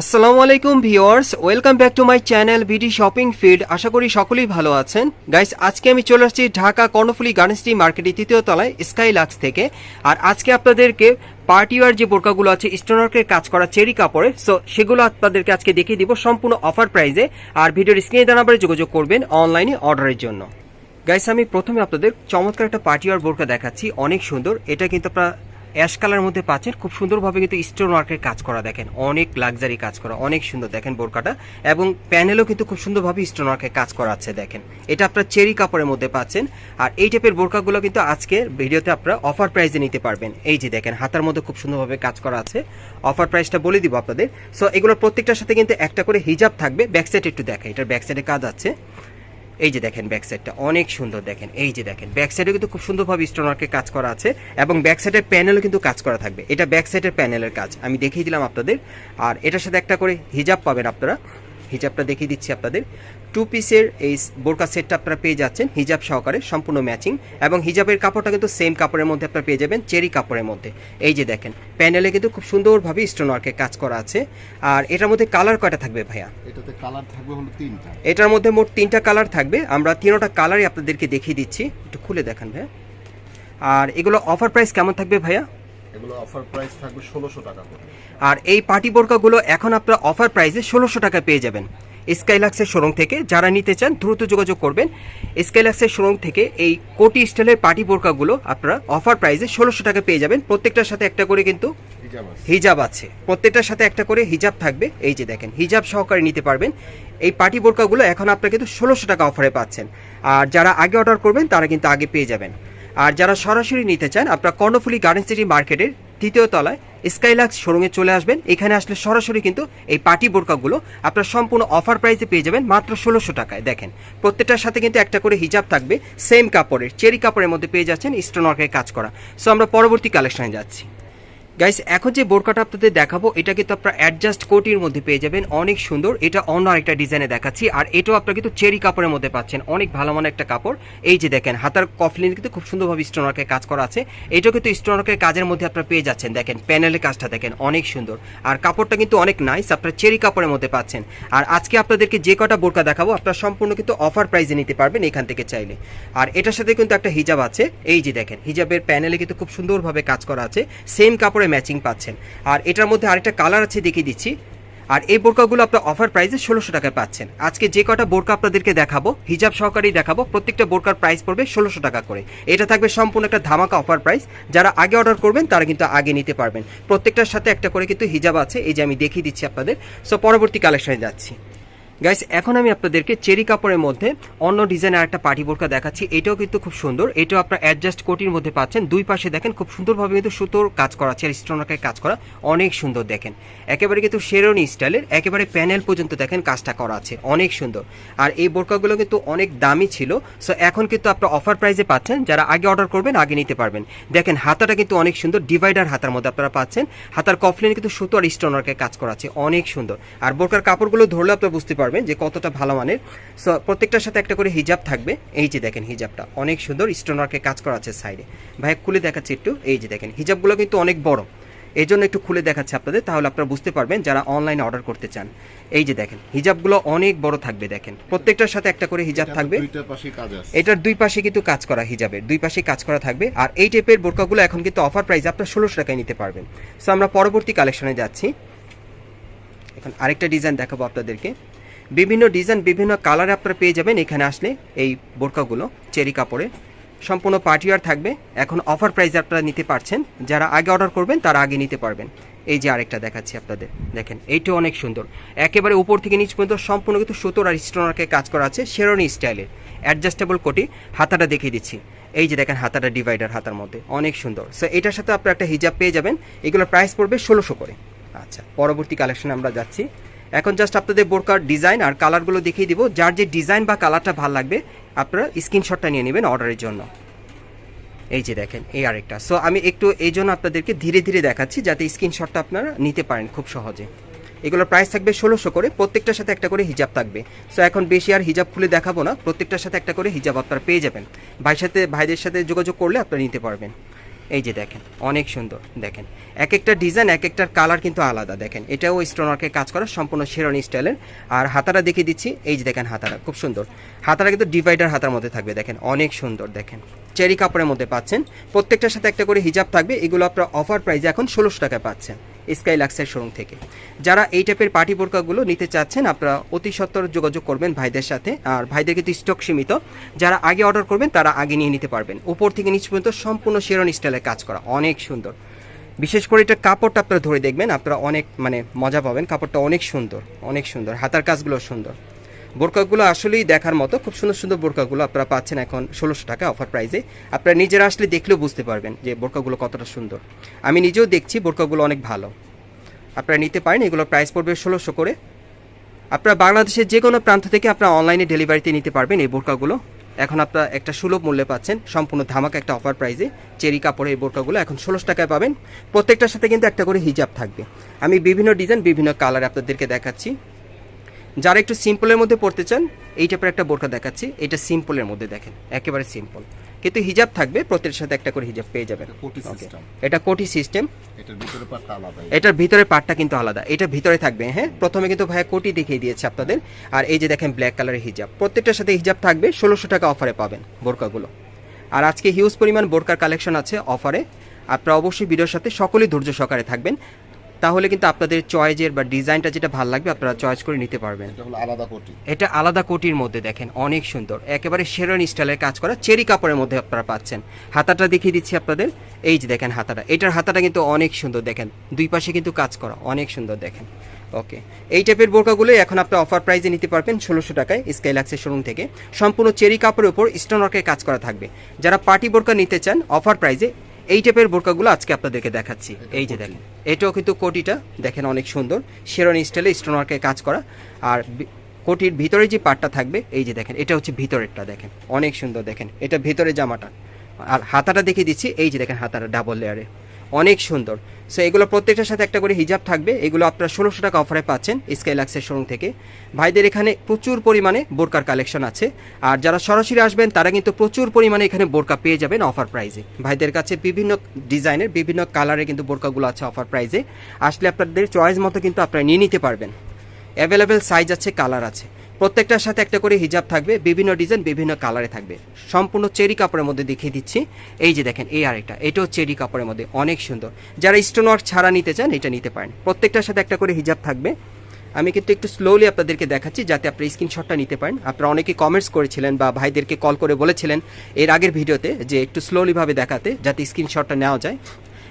আসসালামু আলাইকুম viewers, welcome back to my channel BD shopping feed. আশা করি সকলেই ভালো আছেন। গাইস, আজকে আমি চলে আসছি ঢাকা কর্ণফুলি গার্ডেন্সটি মার্কেটের তৃতীয় তলায় স্কাই লাক্স থেকে। আর আজকে আপনাদেরকে পার্টিওয়ার যে বোরকাগুলো আছে স্টোনার্কের কাজ করা চেরি কাপড়ে সো সেগুলো আপনাদেরকে আজকে দেখিয়ে দিব সম্পূর্ণ অফার প্রাইজে আর ভিডিওর স্ক্রিনে দেওয়া যোগাযোগ করবেন অনলাইনে অর্ডারের জন্য। গাইস, আমি প্রথমে আপনাদের চমৎকার একটা পার্টিওয়ার বোরকা দেখাচ্ছি, অনেক সুন্দর। এটা কিন্তু আপনারা অ্যাশ কালার মধ্যে পাচ্ছেন, খুব সুন্দরভাবে কিন্তু স্টোন ওয়ার্কের কাজ করা দেখেন। অনেক লাক্সারি কাজ করা, অনেক সুন্দর দেখেন বোরকাটা। এবং প্যানেলও কিন্তু খুব সুন্দরভাবে স্টোন ওয়ার্কের কাজ করা আছে দেখেন। এটা আপনার চেরি কাপড়ের মধ্যে পাচ্ছেন। আর এই টাইপের বোরকাগুলো কিন্তু আজকের ভিডিওতে আপনারা অফার প্রাইসে নিতে পারবেন। এই যে দেখেন, হাতার মধ্যে খুব সুন্দরভাবে কাজ করা আছে। অফার প্রাইসটা বলে দিব আপনাদের। সো এগুলোর প্রত্যেকটার সাথে কিন্তু একটা করে হিজাব থাকবে। ব্যাক সাইড একটু দেখা এটার ব্যাক সাইডে কাজ আছে। এই যে দেখেন ব্যাক সাইডটা অনেক সুন্দর দেখেন, এই যে দেখেন ব্যাক সাইডে কিন্তু খুব সুন্দরভাবে স্টোনারকে কাজ করা আছে এবং ব্যাক সাইডের প্যানেলও কিন্তু কাজ করা থাকবে। এটা ব্যাক সাইডের প্যানেলের কাজ, আমি দেখিয়ে দিলাম আপনাদের। আর এটার সাথে একটা করে হিজাব পাবেন আপনারা। হিজাবটা দেখিয়ে দিচ্ছি আপনাদের। টু পিসের এই বোরকা সেটটা আপনারা পেয়ে যাচ্ছেন হিজাব সহকারে সম্পূর্ণ ম্যাচিং এবং হিজাবের কাপড়টা কিন্তু সেম কাপড়ের মধ্যে আপনারা পেয়ে যাবেন চেরি কাপড়ের মধ্যে। এই যে দেখেন প্যানেলে কিন্তু খুব সুন্দরভাবে স্টোন ওয়ার্কের কাজ করা আছে। আর এটার মধ্যে কালার কয়টা থাকবে ভাইয়া? এটাতে কালার থাকবে হলো তিনটা। এটার মধ্যে মোট তিনটা কালার থাকবে। আমরা তিনটা কালারই আপনাদেরকে দেখিয়ে দিচ্ছি। একটু খুলে দেখান ভাইয়া। আর এগুলো অফার প্রাইস কেমন থাকবে ভাইয়া? এগুলো অফার প্রাইস থাকবে ষোলোশো টাকা করে। আর এই পার্টি বোরকাগুলো এখন আপনারা অফার প্রাইসে ষোলোশো টাকা পেয়ে যাবেন। স্কাইলাক্সের শোরুম থেকে যারা নিতে চান দ্রুত যোগাযোগ করবেন। স্কাইলাক্সের শোরুম থেকে এই কোটি স্টাইলের পার্টি বোরকাগুলো আপনারা অফার প্রাইসে ষোলোশো টাকা পেয়ে যাবেন। প্রত্যেকটার সাথে একটা করে কিন্তু হিজাব আছে। প্রত্যেকটার সাথে একটা করে হিজাব থাকবে। এই যে দেখেন হিজাব সহকারে নিতে পারবেন। এই পার্টি বোরকাগুলো এখন আপনারা কিন্তু ষোলোশো টাকা অফারে পাচ্ছেন। আর যারা আগে অর্ডার করবেন তারা কিন্তু আগে পেয়ে যাবেন। আর যারা সরাসরি নিতে চান আপনারা কর্ণফুলি গার্ডেন সিটি মার্কেটের তৃতীয় তলায় স্কাইলাক্স শোরুমে চলে আসবেন। এখানে আসলে সরাসরি কিন্তু এই পার্টি বোরকাগুলো আপনার সম্পূর্ণ অফার প্রাইসে পেয়ে যাবেন মাত্র ষোলোশো টাকায়। দেখেন, প্রত্যেকটার সাথে কিন্তু একটা করে হিজাব থাকবে সেম কাপড়ের, চেরি কাপড়ের মধ্যে পেয়ে যাচ্ছেন স্টোন ওয়ার্কের কাজ করা। সো আমরা পরবর্তী কালেকশনে যাচ্ছি। গাইস এখন যে বোরকাটা আপনাদের দেখাবো, এটা কিন্তু আপনারা অ্যাডজাস্ট কোটির মধ্যে পেয়ে যাবেন। অনেক সুন্দর। এটা অন্য আরেকটা ডিজাইনে দেখাচ্ছি। আর এটাও আপনারা কিন্তু চেরি কাপড়ের মধ্যে পাচ্ছেন। অনেক ভালো মানের একটা কাপড়। এই যে দেখেন, হাতার কফলিন কিন্তু খুব সুন্দরভাবে স্টোনারকের কাজ করা আছে। এটাও কিন্তু স্টোনারকের কাজের মধ্যে আপনারা পেয়ে যাচ্ছেন। দেখেন প্যানেলের কাজটা দেখেন, অনেক সুন্দর। আর কাপড়টা কিন্তু অনেক নাইস আপনারা চেরি কাপড়ের মধ্যে পাচ্ছেন। আর আজকে আপনাদেরকে যে কটা বোরকা দেখাবো, আপনারা সম্পূর্ণ কিন্তু অফার প্রাইসে নিতে পারবেন এখান থেকে চাইলে। আর এটার সাথে কিন্তু একটা হিজাব আছে। এই যে দেখেন হিজাবের প্যানেলে কিন্তু খুব সুন্দরভাবে কাজ করা আছে। সেম কাপড়ে ম্যাচিং পাচ্ছেন। আর এটার মধ্যে আরেকটা কালার আছে, দেখিয়ে দিচ্ছি। আর এই বোরকাগুলো আপনার অফার প্রাইসে ষোলোশো টাকায় পাচ্ছেন। আজকে যে কটা বোরকা আপনাদেরকে দেখাবো, হিজাব সহকারেই দেখাবো, প্রত্যেকটা বোরকার প্রাইস পড়বে ষোলোশো টাকা করে। এটা থাকবে সম্পূর্ণ একটা ধামাকা অফার প্রাইস যারা আগে অর্ডার করবেন, তারা কিন্তু আগে নিতে পারবেন। প্রত্যেকটার সাথে একটা করে কিন্তু হিজাব আছে, এই যে আমি দেখিয়ে দিচ্ছি আপনাদের। সো পরবর্তী কালেকশনে যাচ্ছি। গাইস এখন আমি আপনাদেরকে চেরি কাপড়ের মধ্যে অন্য ডিজাইনের একটা পার্টি বোরকা দেখাচ্ছি। এটাও কিন্তু খুব সুন্দর। এটাও আপনার অ্যাডজাস্ট কোটির মধ্যে পাচ্ছেন। দুই পাশে দেখেন, খুব সুন্দরভাবে কিন্তু সুতোর কাজ করা আছে আর স্টোনাকের কাজ করা অনেক সুন্দর দেখেন। একেবারে কিন্তু শেরনি স্টাইলের একেবারে প্যানেল পর্যন্ত দেখেন কাজটা করা আছে। অনেক সুন্দর। আর এই বোরকাগুলো কিন্তু অনেক দামি ছিল। সো এখন কিন্তু আপনার অফার প্রাইসে পাচ্ছেন। যারা আগে অর্ডার করবেন, আগে নিতে পারবেন। দেখেন, হাতাটা কিন্তু অনেক সুন্দর। ডিভাইডার হাতার মধ্যে আপনারা পাচ্ছেন। হাতার কফলিনে কিন্তু সুতো আর স্টোনারকের কাজ করা আছে। অনেক সুন্দর। আর বোরকার কাপড়গুলো ধরলে আপনারা বুঝতে পারবেন যে কতটা ভালো মানের। সো প্রত্যেকটার সাথে একটা করে হিজাব থাকবে। এই যে দেখেন হিজাবটা অনেক সুন্দর স্টোনারকে কাজ করা আছে সাইডে ভাই খুলে দেখাচ্ছি একটু। এই যে দেখেন হিজাবগুলো কিন্তু অনেক বড়। এই জন্য একটু খুলে দেখাচ্ছে আপনাদের তাহলে আপনারা বুঝতে পারবেন যারা অনলাইনে অর্ডার করতে চান। এই যে দেখেন হিজাবগুলো অনেক বড় থাকবে দেখেন। প্রত্যেকটার সাথে একটা করে হিজাব থাকবে। এটার দুই পাশে কিন্তু কাজ করা হিজাবের দুই পাশে কাজ করা থাকবে। আর এই টাইপের বোরকাগুলো এখন কিন্তু অফার প্রাইস আপনার ষোলোশো টাকায় নিতে পারবেন। সো আমরা পরবর্তী কালেকশনে যাচ্ছি। এখন আরেকটা ডিজাইন দেখাবো আপনাদেরকে। বিভিন্ন ডিজাইন, বিভিন্ন কালারে আপনারা পেয়ে যাবেন এখানে আসলে এই বোরকাগুলো, চেরি কাপড়ে। সম্পূর্ণ পার্টিওয়ার থাকবে। এখন অফার প্রাইসে আপনারা নিতে পারছেন। যারা আগে অর্ডার করবেন, তারা আগে নিতে পারবেন। এই যে আরেকটা দেখাচ্ছি আপনাদের। দেখেন, এইটাও অনেক সুন্দর। একেবারে উপর থেকে নিচ পর্যন্ত সম্পূর্ণ কিন্তু সুতোর আর স্টোনারকে কাজ করা আছে শেরনি স্টাইলের অ্যাডজাস্টেবল কোটি, হাতাটা দেখিয়ে দিচ্ছি। এই যে দেখেন, হাতাটা ডিভাইডার হাতার মধ্যে। অনেক সুন্দর। সো এটার সাথে আপনারা একটা হিজাব পেয়ে যাবেন। এগুলোর প্রাইস পড়বে ষোলোশো করে। আচ্ছা পরবর্তী কালেকশনে আমরা যাচ্ছি। এখন জাস্ট আপনাদের বোরকার ডিজাইন আর কালারগুলো দেখিয়ে দিব। যার যে ডিজাইন বা কালারটা ভালো লাগবে, আপনারা স্ক্রিনশটটা নিয়ে নেবেন অর্ডারের জন্য। এই যে দেখেন, এই আরেকটা। সো আমি একটু এই জন্য আপনাদেরকে ধীরে ধীরে দেখাচ্ছি যাতে স্ক্রিনশটটা আপনারা নিতে পারেন খুব সহজে। এগুলোর প্রাইস থাকবে ষোলোশো করে, প্রত্যেকটার সাথে একটা করে হিজাব থাকবে। সো এখন বেশি আর হিজাব খুলে দেখাবো না, প্রত্যেকটার সাথে একটা করে হিজাব আপনারা পেয়ে যাবেন। ভাইয়ের সাথে, ভাইদের সাথে যোগাযোগ করলে আপনারা নিতে পারবেন। এই যে দেখেন, অনেক সুন্দর, দেখেন। এক একটা ডিজাইন এক একটার কালার কিন্তু আলাদা, দেখেন। এটাও স্টোনারকে কাজ করা, সম্পূর্ণ শেরনি স্টাইলের আর হাতাটা দেখিয়ে দিচ্ছি, এই যে দেখেন হাতাটা, খুব সুন্দর। হাতাটা কিন্তু ডিভাইডার হাতার মধ্যে থাকবে, দেখেন, অনেক সুন্দর, দেখেন। চেরি কাপড়ের মধ্যে পাচ্ছেন। প্রত্যেকটার সাথে একটা করে হিজাব থাকবে, এগুলো আপনার অফার প্রাইজে এখন ষোলোশো টাকায় পাচ্ছেন। স্কাই লাক্সের শোরুম থেকে। যারা এই টাইপের পার্টি বোরকাগুলো নিতে চাচ্ছেন, আপনারা অতি সত্তর যোগাযোগ করবেন ভাইদের সাথে। আর ভাইদের কিন্তু স্টক সীমিত। যারা আগে অর্ডার করবেন, তারা আগে নিয়ে নিতে পারবেন। উপর থেকে নিচ পর্যন্ত সম্পূর্ণ শেরন স্টাইলে কাজ করা। অনেক সুন্দর। বিশেষ করে এটা কাপড়টা আপনারা ধরে দেখবেন, আপনারা অনেক মানে মজা পাবেন। কাপড়টা অনেক সুন্দর অনেক সুন্দর। হাতার কাজগুলো সুন্দর। বোরকাগুলো আসলেই দেখার মতো। খুব সুন্দর সুন্দর বোরকাগুলো আপনারা পাচ্ছেন এখন ষোলোশো টাকা অফার প্রাইসে আপনারা নিজেরা আসলে দেখলেও বুঝতে পারবেন যে বোরকাগুলো কতটা সুন্দর। আমি নিজেও দেখছি বোরকাগুলো অনেক ভালো। আপনারা নিতে পারেন এগুলোর প্রাইস পড়বে ষোলোশো করে। আপনারা বাংলাদেশের যে কোনো প্রান্ত থেকে আপনারা অনলাইনে ডেলিভারিতে নিতে পারবেন এই বোরকাগুলো। এখন আপনারা একটা সুলভ মূল্যে পাচ্ছেন, সম্পূর্ণ ধামাকা একটা অফার প্রাইসে চেরি কাপড়ের এই বোরকাগুলো এখন ষোলোশো টাকায় পাবেন। প্রত্যেকটার সাথে কিন্তু একটা করে হিজাব থাকবে। আমি বিভিন্ন ডিজাইন বিভিন্ন কালার আপনাদেরকে দেখাচ্ছি। যারা একটু সিম্পলের মধ্যে পড়তে চান এই টাইপের একটা বোরকা দেখাচ্ছি। এটা সিম্পলের মধ্যে দেখেন একেবারে সিম্পল। কিন্তু হিজাব থাকবে প্রত্যেকের সাথে একটা করে হিজাব পেয়ে যাবেন। এটা কোটি সিস্টেম এটার ভিতরে পার্টটা কিন্তু আলাদা। এটা ভিতরে থাকবে হ্যাঁ? প্রথমে কিন্তু ভাইয়া কোটি দেখিয়ে দিয়েছে আপনাদের। আর এই যে দেখেন ব্ল্যাক কালারের হিজাব। প্রত্যেকটার সাথে হিজাব থাকবে ষোলোশো টাকা অফারে পাবেন বোরকাগুলো আর আজকে হিউজ পরিমাণ বোরকার কালেকশন আছে অফারে আপনারা অবশ্যই ভিডিওর সাথে সকলেই ধৈর্য সহকারে থাকবেন। তাহলে কিন্তু আপনাদের চয়েজের বা ডিজাইনটা যেটা ভালো লাগবে আপনারা চয়েস করে নিতে পারবেন। এটা আলাদা কোটি। এটা আলাদা কোটির মধ্যে দেখেন অনেক সুন্দর। একেবারে শেরন স্টাইলের কাজ করা চেরি কাপড়ের মধ্যে আপনারা পাচ্ছেন। হাতাটা দেখিয়ে দিচ্ছি আপনাদের। এই যে দেখেন হাতাটা। এটার হাতাটা কিন্তু অনেক সুন্দর দেখেন। দুই পাশে কিন্তু কাজ করা অনেক সুন্দর দেখেন। ওকে। এই টাইপের বোরকাগুলো এখন আপনি অফার প্রাইজে নিতে পারবেন ষোলোশো টাকায় স্কাইলাক্সের শোরুম থেকে। সম্পূর্ণ চেরি কাপড়ের উপর স্টোনওয়ার্কের কাজ করা থাকবে। যারা পার্টি বোরকা নিতে চান অফার প্রাইজে এই টাইপের বোরকাগুলো আজকে আপনাদেরকে দেখাচ্ছি। এই যে দেখেন। এটাও কিন্তু কোটিটা, দেখেন অনেক সুন্দর। শেরন স্টাইলে স্টোনওয়ার্কে কাজ করা। আর কোটির ভিতরে যে পাটটা থাকবে, এই যে দেখেন, এটা হচ্ছে ভিতরেরটা দেখেন। অনেক সুন্দর দেখেন, এটা ভিতরে জামাটা। আর হাতাটা দেখিয়ে দিচ্ছি, এই যে দেখেন হাতাটা ডাবল লেয়ারে অনেক সুন্দর। সো এগুলো প্রত্যেকটার সাথে একটা করে হিজাব থাকবে। এগুলো আপনারা ষোলোশো টাকা অফারে পাচ্ছেন স্কাইলাক্সের শোরুম থেকে। ভাইদের এখানে প্রচুর পরিমাণে বোরকার কালেকশন আছে। আর যারা সরাসরি আসবেন, তারা কিন্তু প্রচুর পরিমাণে এখানে বোরকা পেয়ে যাবেন অফার প্রাইজে ভাইদের কাছে বিভিন্ন ডিজাইনের, বিভিন্ন কালারের কিন্তু বোরকাগুলো আছে অফার প্রাইজে আসলে আপনাদের চয়েস মতো কিন্তু আপনারা নিয়ে নিতে পারবেন। অ্যাভেলেবেল সাইজ আছে কালার আছে। প্রত্যেকটার সাথে একটা করে হিজাব থাকবে, বিভিন্ন ডিজাইন, বিভিন্ন কালারে থাকবে। সম্পূর্ণ চেরি কাপড়ের মধ্যে দেখিয়ে দিচ্ছি। এই যে দেখেন, এই আরেকটা, এটাও চেরি কাপড়ের মধ্যে, অনেক সুন্দর। যারা স্টোন ওয়ার্ক ছাড়া নিতে চান, এটা নিতে পারেন। প্রত্যেকটার সাথে একটা করে হিজাব থাকবে। আমি কিন্তু একটু স্লোলি আপনাদেরকে দেখাচ্ছি, যাতে আপনি স্ক্রিনশটটা নিতে পারেন। আপনারা অনেকে কমেন্টস করেছিলেন বা ভাইদেরকে কল করে বলেছিলেন, এর আগের ভিডিওতে, যে একটু স্লোলিভাবে দেখাতে, যাতে স্ক্রিনশটটা নেওয়া যায়।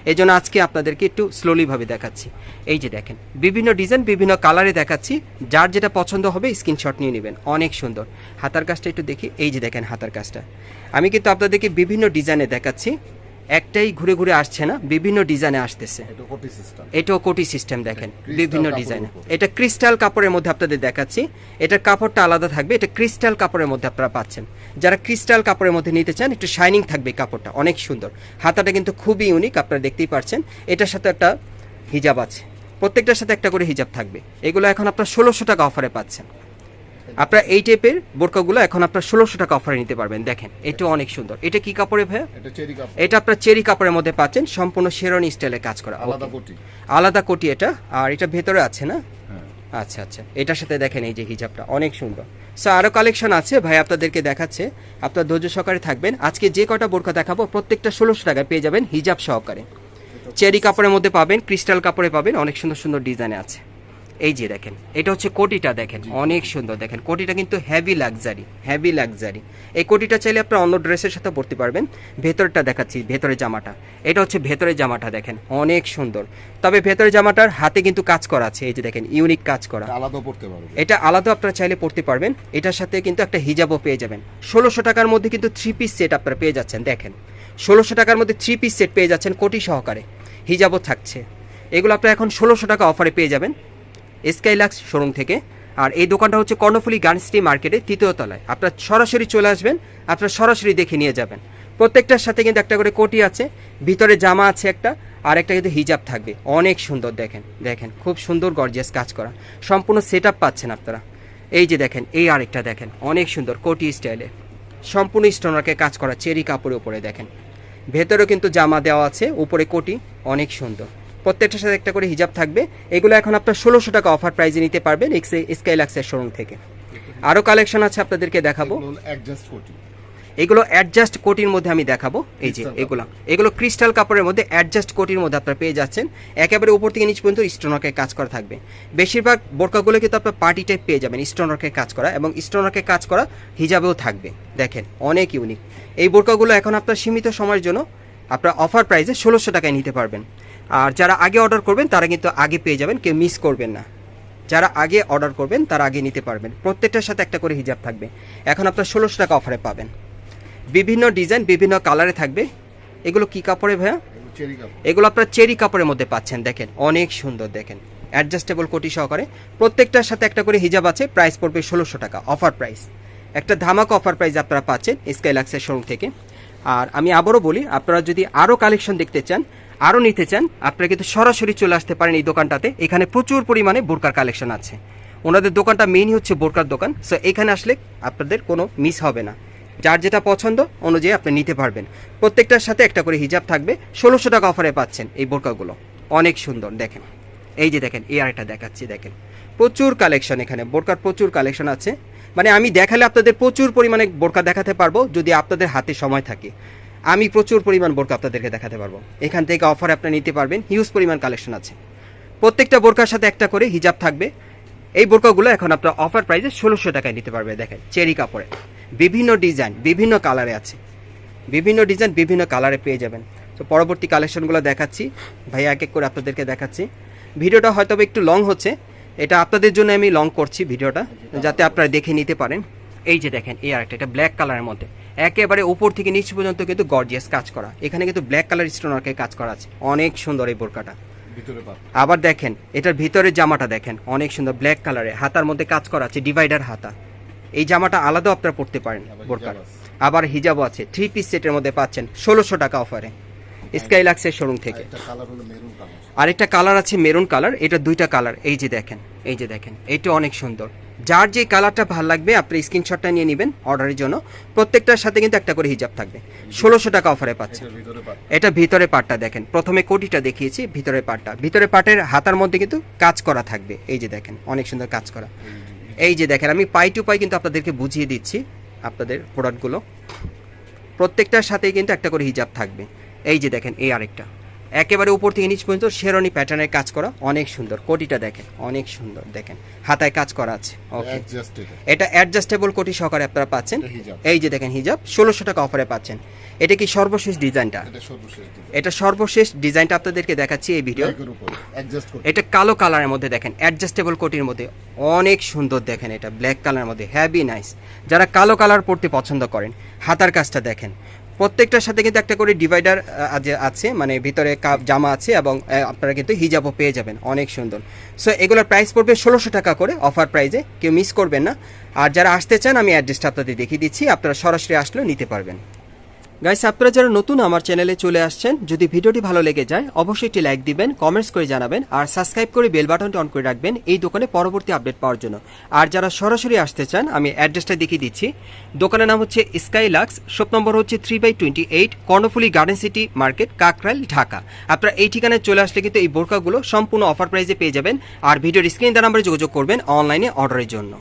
এই জন্য আজকে আপনাদেরকে একটু স্লোলিভাবে দেখাচ্ছি। এই যে দেখেন, বিভিন্ন ডিজাইন বিভিন্ন কালারে দেখাচ্ছি। যার যেটা পছন্দ হবে স্ক্রিনশট নিয়ে নেবেন। অনেক সুন্দর। হাতার কাজটা একটু দেখি। এই যে দেখেন হাতার কাজটা। আমি কিন্তু আপনাদেরকে বিভিন্ন ডিজাইনে দেখাচ্ছি। একটাই ঘুরে ঘুরে আসছে না বিভিন্ন ডিজাইনে আসতেছে। এটা কোটি সিস্টেম এটাও কোটি সিস্টেম দেখেন বিভিন্ন ডিজাইনে এটা ক্রিস্টাল কাপড়ের মধ্যে আপনাদের দেখাচ্ছি। এটার কাপড়টা আলাদা থাকবে এটা ক্রিস্টাল কাপড়ের মধ্যে আপনারা পাচ্ছেন। যারা ক্রিস্টাল কাপড়ের মধ্যে নিতে চান একটু শাইনিং থাকবে কাপড়টা অনেক সুন্দর। হাতাটা কিন্তু খুবই ইউনিক আপনারা দেখতেই পাচ্ছেন এটার সাথে একটা হিজাব আছে প্রত্যেকটার সাথে একটা করে হিজাব থাকবে। এগুলো এখন আপনার ষোলোশো টাকা অফারে পাচ্ছেন। আপনারা এই টাইপের বোরকাগুলো এখন আপনার ষোলোশো টাকা অফারে নিতে পারবেন। দেখেন এটা অনেক সুন্দর। এটা কি কাপড়ে ভাইয়া? এটা আপনার চেরি কাপড়ের মধ্যে পাচ্ছেন সম্পূর্ণ শেরনি স্টাইলে কাজ করা। আলাদা কোটি। আলাদা কোটি এটা। আর এটা ভেতরে আছে না? হ্যাঁ। আচ্ছা আচ্ছা। এটার সাথে দেখেন এই যে হিজাবটা অনেক সুন্দর। সো আরও কালেকশন আছে ভাই আপনাদেরকে দেখাচ্ছে। আপনার ধৈর্য সহকারে থাকবেন। আজকে যে কটা বোরকা দেখাবো প্রত্যেকটা ষোলোশো টাকায় পেয়ে যাবেন হিজাব সহকারে। চেরি কাপড়ের মধ্যে পাবেন ক্রিস্টাল কাপড়ে পাবেন অনেক সুন্দর সুন্দর ডিজাইনে আছে। এই যে দেখেন এটা হচ্ছে কোটিটা দেখেন অনেক সুন্দর দেখেন কোটিটা কিন্তু হেভি লাক্সারি হেভি লাক্সারি এই কোটিটা চাইলে আপনার অন্য ড্রেসের সাথে পরতে পারবেন ভেতরটা দেখাচ্ছি ভেতরের জামাটা এটা হচ্ছে ভেতরের জামাটা দেখেন অনেক সুন্দর। তবে ভেতরের জামাটার হাতে কিন্তু কাজ করা আছে এই যে দেখেন ইউনিক কাজ করা। আলাদা পড়তে পারবে এটা আলাদা আপনারা চাইলে পড়তে পারবেন এটার সাথে কিন্তু একটা হিজাবও পেয়ে যাবেন। ষোলোশো টাকার মধ্যে কিন্তু থ্রি পিস সেট আপনারা পেয়ে যাচ্ছেন দেখেন। ষোলোশো টাকার মধ্যে থ্রি পিস সেট পেয়ে যাচ্ছেন কোটি সহকারে হিজাবও থাকছে। এগুলো আপনারা এখন ষোলোশো টাকা অফারে পেয়ে যাবেন। স্কাইলাক্স শোরুম থেকে। আর এই দোকানটা হচ্ছে কর্ণফুলি গার্নসিটি মার্কেটে তৃতীয় তলায়। আপনারা সরাসরি চলে আসবেন, আপনারা সরাসরি দেখে নিয়ে যাবেন। প্রত্যেকটার সাথে কিন্তু একটা করে কোটি আছে, ভিতরে জামা আছে একটা, আর একটা কিন্তু হিজাব থাকবে। অনেক সুন্দর দেখেন দেখেন, খুব সুন্দর গর্জিয়াস কাজ করা। সম্পূর্ণ সেট পাচ্ছেন আপনারা। এই যে দেখেন, এই আরেকটা দেখেন, অনেক সুন্দর কোটি স্টাইলে সম্পূর্ণ স্টোনারকে কাজ করা, চেরি কাপড়ের উপরে দেখেন। ভেতরেও কিন্তু জামা দেওয়া আছে, উপরে কোটি, অনেক সুন্দর। প্রত্যেকটার সাথে একটা করে হিজাব থাকবে। এগুলো এখন আপনার ষোলোশো টাকা অফার প্রাইজে নিতে পারবেন এক্সে স্কাইলাক্সের শোরুম থেকে। আরও কালেকশন আছে আপনাদেরকে দেখাবো। এগুলো অ্যাডজাস্ট কোটির মধ্যে আমি দেখাবো। এই যে এগুলো। এগুলো ক্রিস্টাল কাপড়ের মধ্যে অ্যাডজাস্ট কোটির মধ্যে আপনারা পেয়ে যাচ্ছেন। একেবারে উপর থেকে নিচ পর্যন্ত স্টোনওয়ার্কের কাজ করা থাকবে। বেশিরভাগ বোরকাগুলো কিন্তু আপনার পার্টি টাইপ পেয়ে যাবেন স্টোনওয়ার্কের কাজ করা এবং স্টোনওয়ার্কের কাজ করা হিজাবেও থাকবে। দেখেন অনেক ইউনিক এই বোরকাগুলো এখন আপনার সীমিত সময়ের জন্য আপনার অফার প্রাইসে ষোলোশো টাকায় নিতে পারবেন। আর যারা আগে অর্ডার করবেন তারা কিন্তু আগে পেয়ে যাবেন কেউ মিস করবেন না। যারা আগে অর্ডার করবেন তারা আগে নিতে পারবেন। প্রত্যেকটার সাথে একটা করে হিজাব থাকবে। এখন আপনার ষোলোশো টাকা অফারে পাবেন। বিভিন্ন ডিজাইন বিভিন্ন কালারে থাকবে। এগুলো কি কাপড়ে ভাইয়া? এগুলো আপনার চেরি কাপড়ের মধ্যে পাচ্ছেন দেখেন। অনেক সুন্দর দেখেন। অ্যাডজাস্টেবল কোটি সহকারে। প্রত্যেকটার সাথে একটা করে হিজাব আছে প্রাইস পড়বে ষোলোশো টাকা অফার প্রাইস একটা ধামাক অফার প্রাইস আপনারা পাচ্ছেন স্কাইলাক্সের শোরুম থেকে। আর আমি আবারও বলি আপনারা যদি আরও কালেকশন দেখতে চান আরও নিতে চান, আপনারা কিন্তু সরাসরি চলে আসতে পারেন এই দোকানটাতে। এখানে প্রচুর পরিমাণে বোরকার কালেকশন আছে। ওনাদের দোকানটা মেইনই হচ্ছে বোরকার দোকান। সো এখানে আসলে আপনাদের কোনো মিস হবে না। যার যেটা পছন্দ, অনুযায়ী আপনি নিতে পারবেন। প্রত্যেকটার সাথে একটা করে হিজাব থাকবে। ষোলোশো টাকা অফারে পাচ্ছেন এই বোরকাগুলো। অনেক সুন্দর, দেখেন। এই যে দেখেন, এই আরেকটা দেখাচ্ছি, দেখেন। প্রচুর কালেকশন এখানে, বোরকার প্রচুর কালেকশন আছে। মানে আমি দেখালে আপনাদের প্রচুর পরিমাণে বোরকা দেখাতে পারব, যদি আপনাদের হাতে সময় থাকে। আমি প্রচুর পরিমাণ বোরকা আপনাদেরকে দেখাতে পারব। এখান থেকে অফার আপনি নিতে পারবেন হিউজ পরিমাণ কালেকশন আছে। প্রত্যেকটা বোরকার সাথে একটা করে হিজাব থাকবে। এই বোরকাগুলো এখন আপনার অফার প্রাইসে ষোলোশো টাকায় নিতে পারবে, দেখেন, চেরি কাপড়ে। বিভিন্ন ডিজাইন বিভিন্ন কালারে আছে। বিভিন্ন ডিজাইন বিভিন্ন কালারে পেয়ে যাবেন। তো পরবর্তী কালেকশনগুলো দেখাচ্ছি। ভাই, এক এক করে আপনাদেরকে দেখাচ্ছি। ভিডিওটা হয়তো একটু লং হচ্ছে। এটা আপনাদের জন্য আমি লং করছি ভিডিওটা, যাতে আপনারা দেখে নিতে পারেন। এই যে দেখেন এই আরেকটা এটা ব্ল্যাক কালারের মধ্যে। একেবারে উপর থেকে নিচ পর্যন্ত কিন্তু গর্জিয়াস কাজ করা। এখানে কিন্তু ব্ল্যাক কালার স্টোনারকে কাজ করা আছে। অনেক সুন্দর এই বোরকাটা। আবার দেখেন এটার ভিতরের জামাটা দেখেন অনেক সুন্দর ব্ল্যাক কালারে হাতার মধ্যে কাজ করা আছে ডিভাইডার হাতা। এই জামাটা আলাদা আপনারা পড়তে পারেন আবার বোরকার। হিজাব আবার হিজাবও আছে। থ্রি পিস সেটের মধ্যে পাচ্ছেন ষোলোশো টাকা অফারে স্কাইলাক্সের শোরুম থেকে। আরেকটা কালার আছে মেরুন কালার এটা দুইটা কালার এই যে দেখেন এই যে দেখেন এইটা অনেক সুন্দর। যার যে কালারটা ভালো লাগবে আপনি স্ক্রিনশটটা নিয়ে নেবেন অর্ডারের জন্য। প্রত্যেকটার সাথে কিন্তু একটা করে হিজাব থাকবে। ষোলোশো টাকা অফারে পাত এটা ভিতরে পাটটা। দেখেন প্রথমে কোটিটা দেখিয়েছি ভিতরে পাটটা। ভিতরে পাটের হাতার মধ্যে কিন্তু কাজ করা থাকবে। এই যে দেখেন অনেক সুন্দর কাজ করা। এই যে দেখেন আমি পাই টু পাই কিন্তু আপনাদেরকে বুঝিয়ে দিচ্ছি আপনাদের প্রোডাক্টগুলো প্রত্যেকটার সাথেই কিন্তু একটা করে হিজাব থাকবে। এই যে দেখেন এই আরেকটা। একেবারে উপর থেকে নিচ পর্যন্ত শেরনি প্যাটার্নের কাজ করা অনেক সুন্দর। কোটিটা দেখেন অনেক সুন্দর দেখেন। হাতায় কাজ করা আছে। ওকে এটা অ্যাডজাস্টেবল কোটি সহকারে আপনারা পাচ্ছেন। এই যে দেখেন হিজাব ষোলোশো টাকা অফারে পাচ্ছেন। এটা কি সর্বশেষ ডিজাইনটা? এটা সর্বশেষ এটা সর্বশেষ ডিজাইনটা আপনাদেরকে দেখাচ্ছি এই ভিডিও এটা কালো কালারের মধ্যে দেখেন অ্যাডজাস্টেবল কোটির মধ্যে অনেক সুন্দর দেখেন এটা ব্ল্যাক কালারের মধ্যে। হ্যাভি নাইস যারা কালো কালার পরতে পছন্দ করেন হাতার কাজটা দেখেন। প্রত্যেকটার সাথে কিন্তু একটা করে ডিভাইডার আছে মানে ভিতরে কাপ জামা আছে এবং আপনারা কিন্তু হিজাবও পেয়ে যাবেন। অনেক সুন্দর। সো এগুলোর প্রাইস পড়বে ষোলোশো টাকা করে অফার প্রাইজে কেউ মিস করবেন না। আর যারা আসতে চান, আমি অ্যাড্রেসটা আপনাদের দেখিয়ে দিচ্ছি। আপনারা সরাসরি আসলেও নিতে পারবেন। গাইস, আপনারা যারা নতুন আমার চ্যানেলে চলে আসছেন, যদি ভিডিওটি ভালো লেগে যায়, অবশ্যই একটি লাইক দিবেন, কমেন্টস করে জানাবেন, আর সাবস্ক্রাইব করে বেল বাটনটি অন করে রাখবেন এই দোকানে পরবর্তী আপডেট পাওয়ার জন্য। আর যারা সরাসরি আসতে চান, আমি অ্যাড্রেসটা দেখিয়ে দিচ্ছি। দোকানের নাম হচ্ছে স্কাই লাক্স শপ নম্বর হচ্ছে three by twenty eight Karnaphuli garden city market Kakrail, Dhaka. আপনারা এই ঠিকানায় চলে আসলে কিন্তু এই বোরকাগুলো সম্পূর্ণ অফার প্রাইসে পেয়ে যাবেন, আর ভিডিওর স্ক্রিন নাম্বারে যোগাযোগ করবেন অনলাইনে অর্ডারের জন্য।